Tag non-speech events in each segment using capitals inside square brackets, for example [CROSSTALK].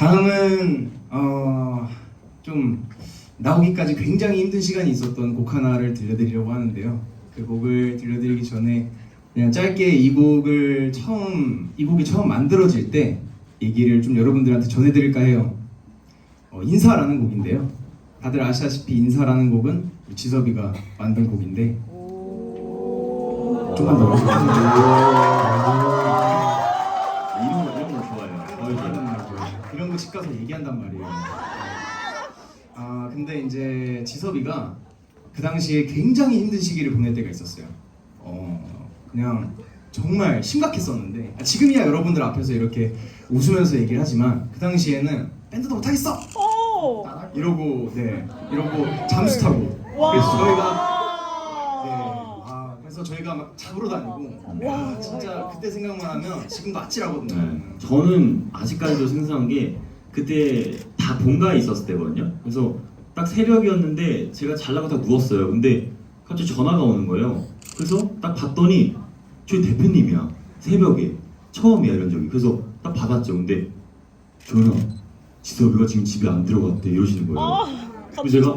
다음은 어, 좀 나오기까지 굉장히 힘든 시간이 있었던 곡 하나를 들려드리려고 하는데요. 그 곡을 들려드리기 전에 그냥 짧게 이 곡을 처음 이 곡이 처음 만들어질 때 얘기를 좀 여러분들한테 전해드릴까 해요. 어, 인사라는 곡인데요. 다들 아시다시피 인사라는 곡은 지섭이가 만든 곡인데 좀만 더 [LAUGHS] 근데 이제 지섭이가 그 당시에 굉장히 힘든 시기를 보낼 때가 있었어요. 어 그냥 정말 심각했었는데 아, 지금이야 여러분들 앞에서 이렇게 웃으면서 얘기를 하지만 그 당시에는 밴드도 못하겠어 오! 이러고 네 이러고 잠수 타고 와! 그래서 저희가 네, 아, 그래서 저희가 막 잡으러 다니고 와, 야, 진짜 그때 생각만 하면 지금도 아찔하거든요. 네. 저는 아직까지도 생생한 게 그때 다 본가에 있었을 때거든요. 그래서 딱 새벽이었는데 제가 잘 나가다 누웠어요. 근데 갑자기 전화가 오는 거예요. 그래서 딱 봤더니 저희 대표님이야. 새벽에 처음이야 이런 적이. 그래서 딱 받았죠. 근데 조연아, 지섭이가 지금 집에 안 들어갔대 이러시는 거예요. 아, 그래서 제가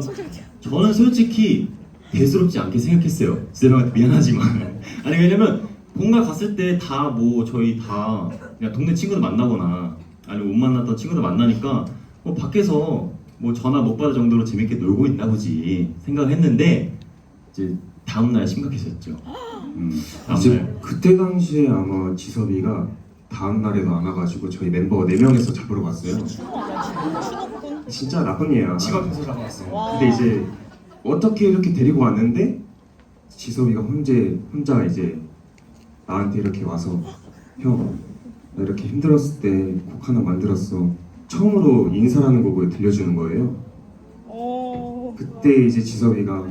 저는 솔직히 대수롭지 않게 생각했어요. 지섭이한테 미안하지만 [LAUGHS] 아니 왜냐면 본가 갔을 때 다 뭐 저희 다 그냥 동네 친구들 만나거나 아니면 못 만났던 친구들 만나니까 뭐 밖에서 뭐 전화 못 받을 정도로 재밌게 놀고 있나 보지 생각했는데 이제 다음 날 심각했었죠. 음, 다음 이제 날 그때 당시에 아마 지섭이가 다음 날에도 안 와가지고 저희 멤버 4 명에서 잡으러 갔어요. 추노 아니야, 추노? 추노꾼? 진짜 나쁜 얘야. 집 앞에서 잡아왔어요. 와. 근데 이제 어떻게 이렇게 데리고 왔는데 지섭이가 혼자 혼자 이제 나한테 이렇게 와서 형, 나 이렇게 힘들었을 때 곡 하나 만들었어. 처음으로 인사라는 곡을 들려주는 거예요. 오. 그때 이제 지섭이가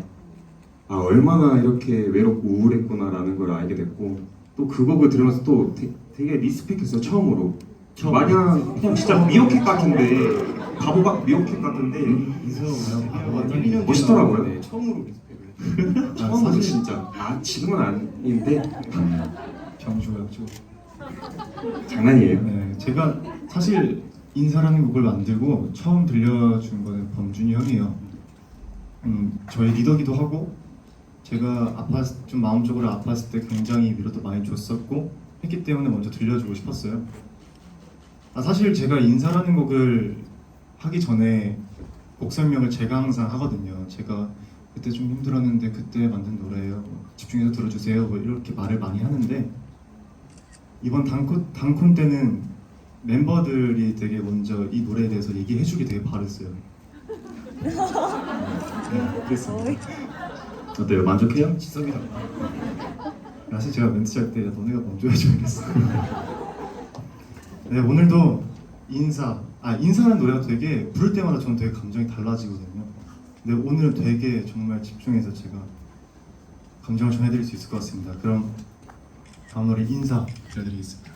아 얼마나 이렇게 외롭고 우울했구나라는 걸 알게 됐고 또 그 곡을 들으면서 또 되, 되게 리스펙했어요 처음으로 처음 마냥 [LAUGHS] 그냥 진짜 미어캣 같은데 바보박 미어캣 같은데 아, 멋있더라고요. 네, 처음으로 리스펙을. [LAUGHS] 처음으로 진짜 아 지금은 아닌데 정주였죠. 장난이에요. 네, 제가 사실 인사라는 곡을 만들고 처음 들려준 거는 범준이 형이에요. 음, 저희 리더기도 하고 제가 아팠 좀 마음적으로 아팠을 때 굉장히 위로도 많이 줬었고 했기 때문에 먼저 들려주고 싶었어요. 아, 사실 제가 인사라는 곡을 하기 전에 곡 설명을 제가 항상 하거든요. 제가 그때 좀 힘들었는데 그때 만든 노래예요. 뭐 집중해서 들어주세요. 뭐 이렇게 말을 많이 하는데 이번 단콘, 단콘 때는 멤버들이 되게 먼저 이 노래에 대해서 얘기해주기 되게 바랬어요. 네, 그랬습니다. 어때요? 만족해요? 지섭이랑 사실 제가 멘트 짤 때 너네가 먼저 해줘야겠어. 네 오늘도 인사 아 인사라는 노래가 되게 부를 때마다 저는 되게 감정이 달라지거든요. 근데 오늘은 되게 정말 집중해서 제가 감정을 전해드릴 수 있을 것 같습니다. 그럼 다음 노래 인사 들려드리겠습니다.